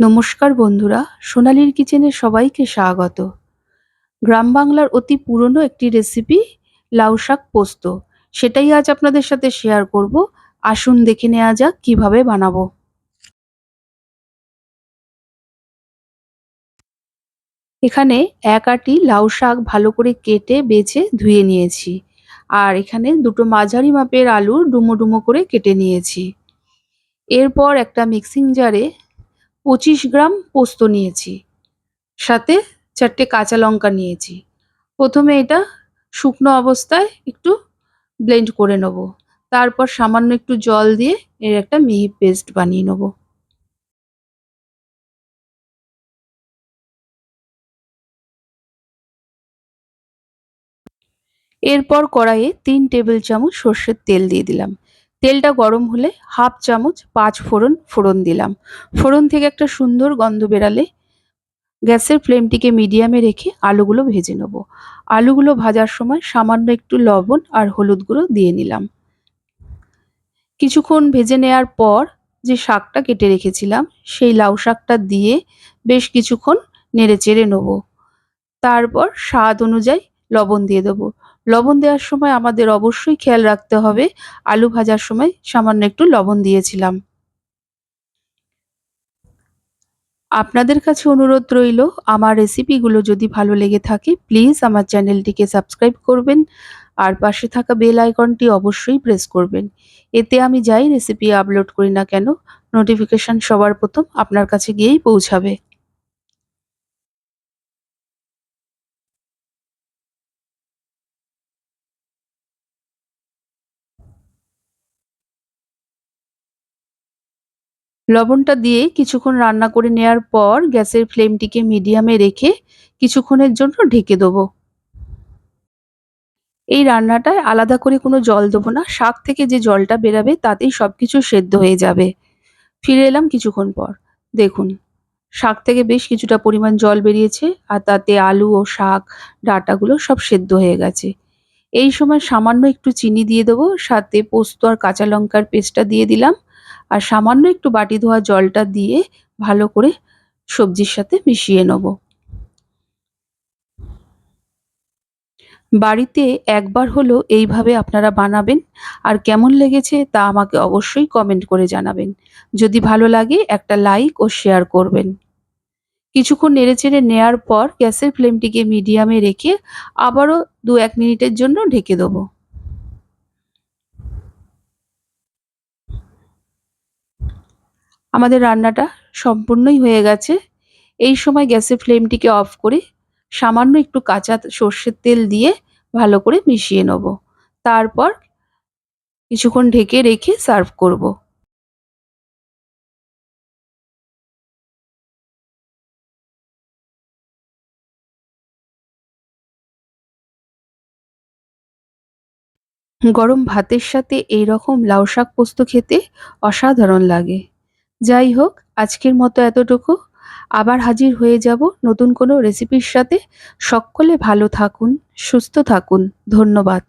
নমস্কার বন্ধুরা, সোনালির কিচেনে সবাইকে স্বাগত। গ্রাম বাংলার অতি পুরনো একটি রেসিপি লাউ শাক পোস্ত। সেটাই আজ আপনাদের সাথে শেয়ার করব। আসুন দেখে নেওয়া যাক কীভাবে বানাবো। এখানে এক আটি লাউ শাক ভালো করে কেটে, বেছে, ধুয়ে নিয়েছি। আর এখানে দুটো মাঝারি মাপের আলু ডুমো ডুমো করে কেটে নিয়েছি। এরপর একটা মিক্সিং জারে পঁচিশ গ্রাম পোস্ত নিয়েছি। সাথে চারটে কাঁচা লঙ্কা নিয়েছি। প্রথমে এটা শুকনো অবস্থায় একটু ব্লেন্ড করে নেব। তারপর সামান্য একটু জল দিয়ে এর একটা মিহি পেস্ট বানিয়ে নেব। এরপর কড়াইয়ে তিন টেবিল চামচ সর্ষের তেল দিয়ে দিলাম। তেলটা গরম হলে হাফ চামচ পাঁচ ফোড়ন ফোড়ন দিলাম। ফোড়ন থেকে একটা সুন্দর গন্ধ বেরালে গ্যাসের ফ্লেমটিকে মিডিয়ামে রেখে আলুগুলো ভেজে নেব। আলুগুলো ভাজার সময় সামান্য একটু লবণ আর হলুদ গুঁড়ো দিয়ে নিলাম। কিছুক্ষণ ভেজে নেওয়ার পর যে শাকটা কেটে রেখেছিলাম, সেই লাউ শাকটা দিয়ে বেশ কিছুক্ষণ নেড়ে চেড়ে নেব। তারপর স্বাদ অনুযায়ী লবণ দিয়ে দেবো। লবণ দেওয়ার সময় আমাদের অবশ্যই খেয়াল রাখতে হবে। আলু ভাজার সময় সামান্য একটু লবণ দিয়েছিলাম। আপনাদের কাছে অনুরোধ রইল, আমার রেসিপিগুলো যদি ভালো লেগে থাকে, প্লিজ আমার চ্যানেলটিকে সাবস্ক্রাইব করবেন আর পাশে থাকা বেল আইকনটি অবশ্যই প্রেস করবেন। এতে আমি যাই রেসিপি আপলোড করি না কেন, নোটিফিকেশান সবার প্রথম আপনার কাছে গিয়েই পৌঁছাবে। লবণটা দিয়ে কিছুক্ষণ রান্না করে নেওয়ার পর গ্যাসের ফ্লেমটিকে মিডিয়ামে রেখে কিছুক্ষণের জন্য ঢেকে দেবো। এই রান্নাটায় আলাদা করে কোনো জল দেবো না। শাক থেকে যে জলটা বেরাবে তাতেই সব কিছু সেদ্ধ হয়ে যাবে। ফিরে এলাম কিছুক্ষণ পর। দেখুন, শাক থেকে বেশ কিছুটা পরিমাণ জল বেরিয়েছে আর তাতে আলু ও শাক ডাটাগুলো সব সেদ্ধ হয়ে গেছে। এই সময় সামান্য একটু চিনি দিয়ে দেবো, সাথে পোস্ত আর কাঁচা লঙ্কার পেস্টটা দিয়ে দিলাম। আর সামান্য একটু বাটি ধোয়া জলটা দিয়ে ভালো করে সবজির সাথে মিশিয়ে নেব। বাড়িতে একবার হলো এইভাবে আপনারা বানাবেন, আর কেমন লেগেছে তা আমাকে অবশ্যই কমেন্ট করে জানাবেন। যদি ভালো লাগে একটা লাইক ও শেয়ার করবেন। কিছুক্ষণ নেড়েচেড়ে নেয়ার পর গ্যাসের ফ্লেমটিকে মিডিয়ামে রেখে আবারও দু এক মিনিটের জন্য ঢেকে দেবো। আমাদের রান্নাটা সম্পূর্ণই হয়ে গেছে। এই সময় গ্যাসের ফ্লেমটিকে অফ করে সামান্য একটু কাঁচা সর্ষের তেল দিয়ে ভালো করে মিশিয়ে নেব। তারপর কিছুক্ষণ ঢেকে রেখে সার্ভ করব। গরম ভাতের সাথে এই রকম লাউ শাক পোস্ত খেতে অসাধারণ লাগে। যাই হোক, আজকের মতো এতটুকু। আবার হাজির হয়ে যাব নতুন কোনো রেসিপির সাথে। সকলে ভালো থাকুন, সুস্থ থাকুন। ধন্যবাদ।